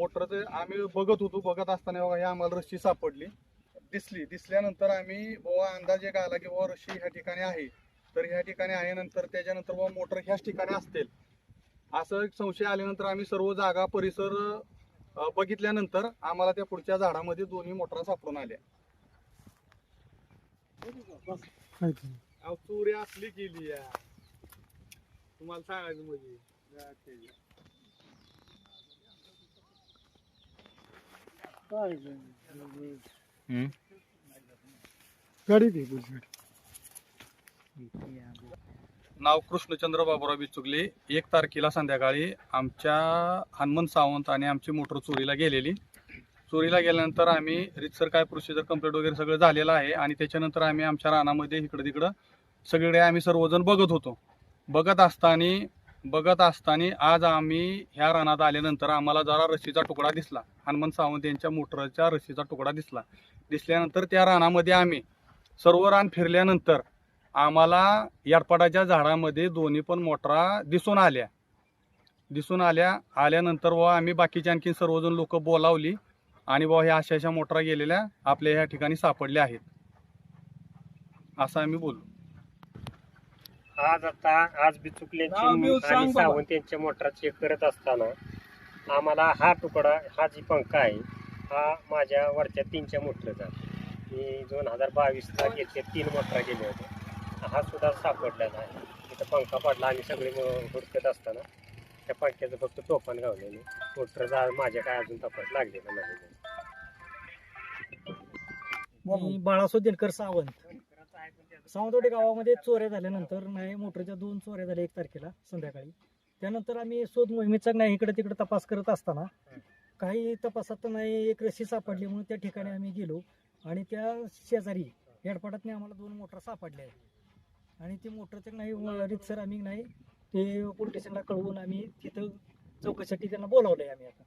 आम्ही बघत होतो बघत असताना बघा ही आम्हाला रस्सी सापडली. दिसली. दिसल्यानंतर आम्ही बाबा अंदाज एक आला की बाबा रस्सी ह्या ठिकाणी आहे. तर ह्या ठिकाणी आहे नंतर त्याच्यानंतर बाबा मोटर ह्याच ठिकाणी असतील. असं एक संशय आल्यानंतर आम्ही सर्व जागा परिसर बघितल्यानंतर आम्हाला त्या पुढच्या झाडामध्ये दोन्ही मोटरा सापडून आल्या. अहो चोरी असली गेली या. तुम्हाला सांगायचं म्हणजे. गाडी नाव कृष्णचंद्र बाबुराव बिचुकले एक तारखेला संध्याकाळी आमच्या हनुमंत सावंत आणि आमची मोटर चोरीला गेलेली. चोरीला गेल्यानंतर आम्ही रितसर काय प्रोसिजर कंप्लीट वगैरे सगळं झालेलं आहे आणि त्याच्यानंतर आम्ही आमच्या रानामध्ये इकडं तिकडं सगळीकडे आम्ही सर्वजण बघत होतो. बघत असताना बघत असताना आज आम्ही ह्या रानात आल्यानंतर आम्हाला जरा रस्सीचा तुकडा दिसला. हनुमंत सावंत यांच्या मोटरच्या रस्सीचा तुकडा दिसला. दिसल्यानंतर त्या रानामध्ये आम्ही सर्व रान फिरल्यानंतर आम्हाला याडपाडाच्या झाडामध्ये दोन्ही पण मोटरा दिसून आल्या. दिसून आल्या. आल्यानंतर व आम्ही बाकीचे आणखी सर्वजण लोक बोलावली आणि बुवा ह्या अशा अशा मोटरा गेलेल्या आपल्या ह्या ठिकाणी सापडल्या आहेत. असं आम्ही बोललो आज आता आज बी सांग आणि. सावंत यांच्या मोटरा चेक करत असताना आम्हाला हा तुकडा हा जी पंखा आहे हा माझ्या वरच्या तीनच्या मोटरचा. मी दोन हजार बावीसला घेतले तीन मोटरा गेले होते हा सुद्धा सापडलेला आहे. इथं पंखा पडला आणि सगळे हुडकत असताना त्या पंख्याचं फक्त टोपण गावलेले मोटरचा माझ्या काय अजून तपास लागलेला नाही? मी बाळासो दिनकर सावंत. सावंतवाडी गावामध्ये चोऱ्या झाल्यानंतर नाही मोटरच्या दोन चोऱ्या झाल्या एक तारखेला संध्याकाळी. त्यानंतर आम्ही शोध मोहिमेचा नाही इकडे तिकडे तपास करत असताना काही तपासात नाही एक रशी सापडली म्हणून त्या ठिकाणी आम्ही गेलो आणि त्या शेजारी हेडपाटातने आम्हाला दोन मोटर सापडल्या आहेत. आणि मोटर तर नाही रितसर आम्ही नाही ते पोलीस स्टेशनला कळवून आम्ही तिथं चौकशीसाठी त्यांना बोलावलंय आम्ही आता.